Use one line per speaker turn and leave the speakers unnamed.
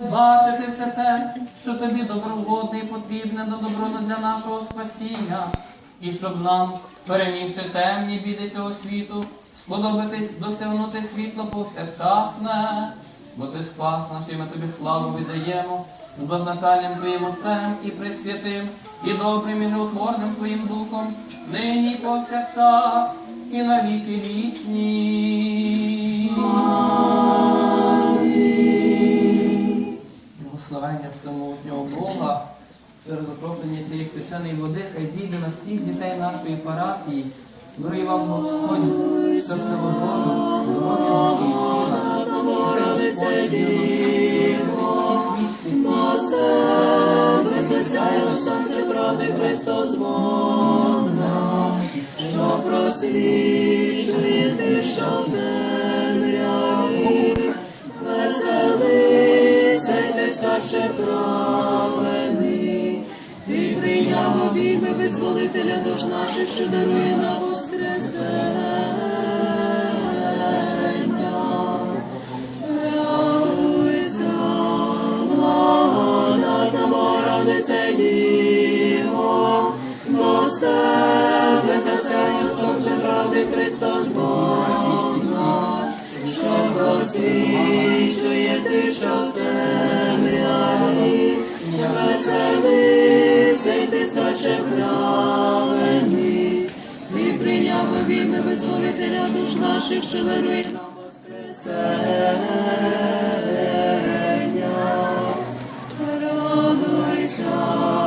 Бачити все те, що тобі доброводне і потрібне до добро для нашого спасіння, і щоб нам, перемігши темні біди цього світу, сподобатись досягнути світло повсякчасне, бо ти спас наш, і ми тобі славу віддаємо, з безначальним Твоїм Отцем і Пресвятим, і добрим і животворним Твоїм Духом, нині повсякчас, і навіки вічні. Благословення всемогутнього Бога, через окроплення цієї свяченої води, хай зійде на всіх дітей нашої парафії. Дорогі вам Господь, щасливо Божу, здоров'я і тіла. Господь всі свічки,
сонце правди Христос Бог нам, що просвічує ти, що в ти старше праведний, ти прийняв обійми визволителя душ наших, що дарує нам воскресення. Радуйся, благодатна Богородице Діво, бо з тебе засяє сонце правди Христос Бог наш, що просвічує ти, темряві, Веселися, ти саче праведний, ти прийняв обійми визволителя душ наших, що дарує нам воскресення. Радуйся.